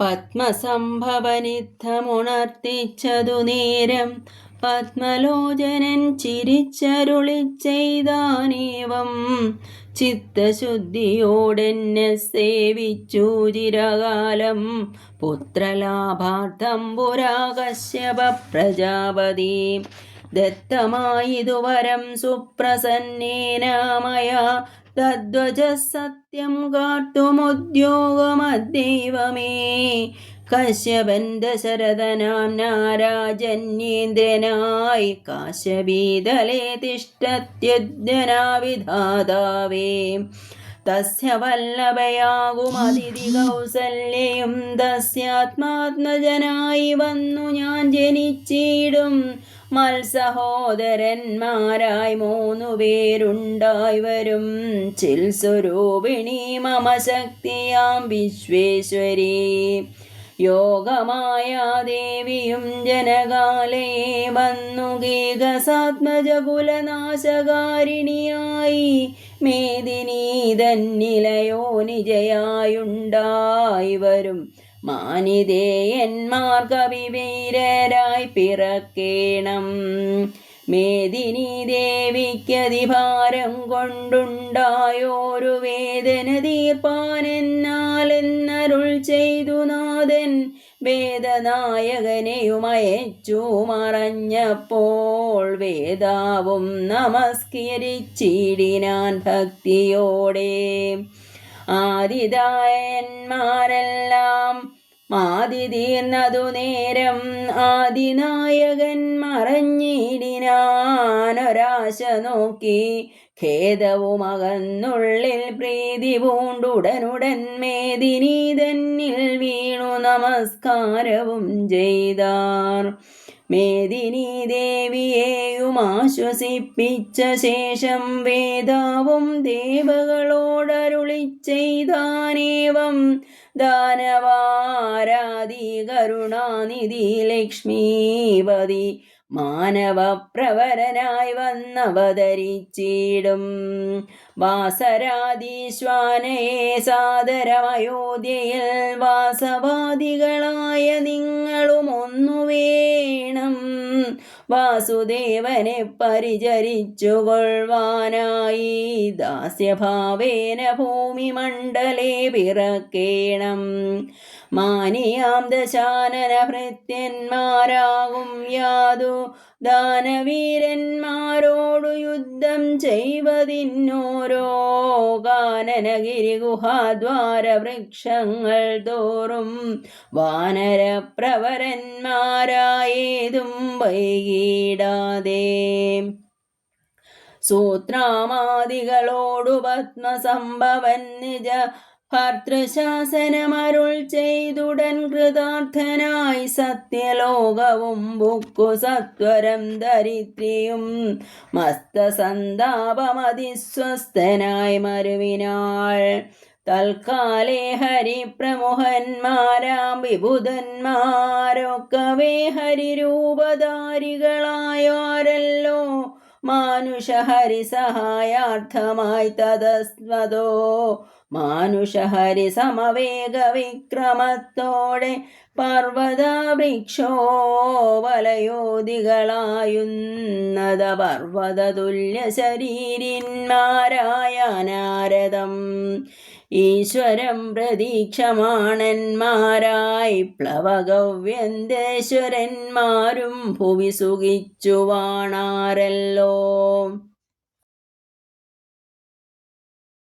പത്മസംഭവനിത്തമുണർത്തിച്ചതു നേരം. പത്മലോചനൻ ചിരിച്ചരുളി ചെയ്താനേവം. ചിത്തശുദ്ധിയോടെന്നെ സേവിച്ചു ചിരകാലം. പുത്രലാഭാർത്ഥം പുരാകശ്യപ പ്രജാപതി ദത്തമായിതുവരം സുപ്രസന്നേനാമയ തദ്വജ സത്യം കാട്ടുമുദ്യോഗമദ്ദൈവമേ. കശ്യപൻ ദശരഥനാം നാരാജന്യേന്ദ്രനായി കാശ്യപീതലേ തിഷ്ടത്യുദ്ധനാവിധാതാവേ തസ്യ വല്ലഭയാകുമതിഥി കൗസല്യയും തസ്യാത്മാത്മജനായി വന്നു ഞാൻ ജനിച്ചിടും. മത്സഹോദരന്മാരായി മൂന്നു പേരുണ്ടായി വരും. ചിൽ സ്വരൂപിണി മമ ശക്തിയാം വിശ്വേശ്വരി. യോഗമായ ദേവിയും ജനകാലയെ വന്നു ഗീകസാത്മജകുലനാശകാരിണിയായി. മേദിനി തന്നിലയോ നിജയായുണ്ടായി വരും. മാനിതേയന്മാർ കവിവീരരായി പിറക്കേണം. മേദിനി ദേവിക്കതിഭാരം കൊണ്ടുണ്ടായോരു വേദന തീർപ്പാനെന്നാലെന്നരുൾ ചെയ്തു നാഥൻ വേദനായകനെയുമയച്ചു മറഞ്ഞപ്പോൾ വേദാവും നമസ്കരിച്ചിടിനാൻ ഭക്തിയോടെ. ആദിദായന്മാരെല്ലാം മാതി തീർന്നതു നേരം ആദിനായകൻ മറഞ്ഞിടിനാനൊരാശ നോക്കി. ഖേദവും അകന്നുള്ളിൽ പ്രീതി പൂണ്ടുടനുടൻ മേദിനി തന്നിൽ വീണു നമസ്കാരവും ചെയ്താർ. മേദിനി ദേവിയെയും ആശ്വസിപ്പിച്ച ശേഷം വേദാവും ദേവകളോടരുളി ചെയ്താനേവം ദാനവാരാധി കരുണാനിധി ലക്ഷ്മീപതി മാനവപ്രവരനായി വന്നവതരിച്ചിടും. വാസരാധീശ്വാനയെ സാദരമയോധ്യയിൽ വാസവാദികളായ നിങ്ങളും ഒന്നു വേണം വാസുദേവനെ പരിചരിച്ചു കൊള്ളുവാനായി ദാസ്യഭാവേന ഭൂമിമണ്ഡലേ പിറക്കേണം. മാനിയാം ദശാനന ഭൃത്യന്മാരാകും യാതു ദാനവീരന്മാരോടു യുദ്ധം ചെയ്വതിന്നോരോ കാനനഗിരി ഗുഹാദ്വാര വൃക്ഷങ്ങൾ തോറും വാനരപ്രവരന്മാരായതും വൈകിടാതെ. സൂത്രാമാദികളോടു പത്മസംഭവൻ നിജ ഭർത്തൃശാസനമരുൾ ചെയ്തുടൻ കൃതാർത്ഥനായി സത്യലോകവും ബുക്കു സത്വരം ധരിത്രിയും മസ്തസന്താപമതിസ്വസ്ഥനായി മരുവിനാൾ. തൽക്കാലേ ഹരിപ്രമുഖന്മാരാം വിബുധന്മാരൊക്കവേ ഹരിരൂപധാരികളായോരല്ലോ മാനുഷഹരി തദസ്വതോ. മാനുഷഹരി സമവേഗ വിക്രമത്തോടെ പർവത വൃക്ഷോ വലയോധികളായുന്നത പർവത തുല്യ ശരീരന്മാരായ നാരദം ഈശ്വരം പ്രതീക്ഷമാണന്മാരായി പ്ലവഗവ്യന്തേശ്വരന്മാരും ഭുവി സുഖിച്ചു വാണാരല്ലോ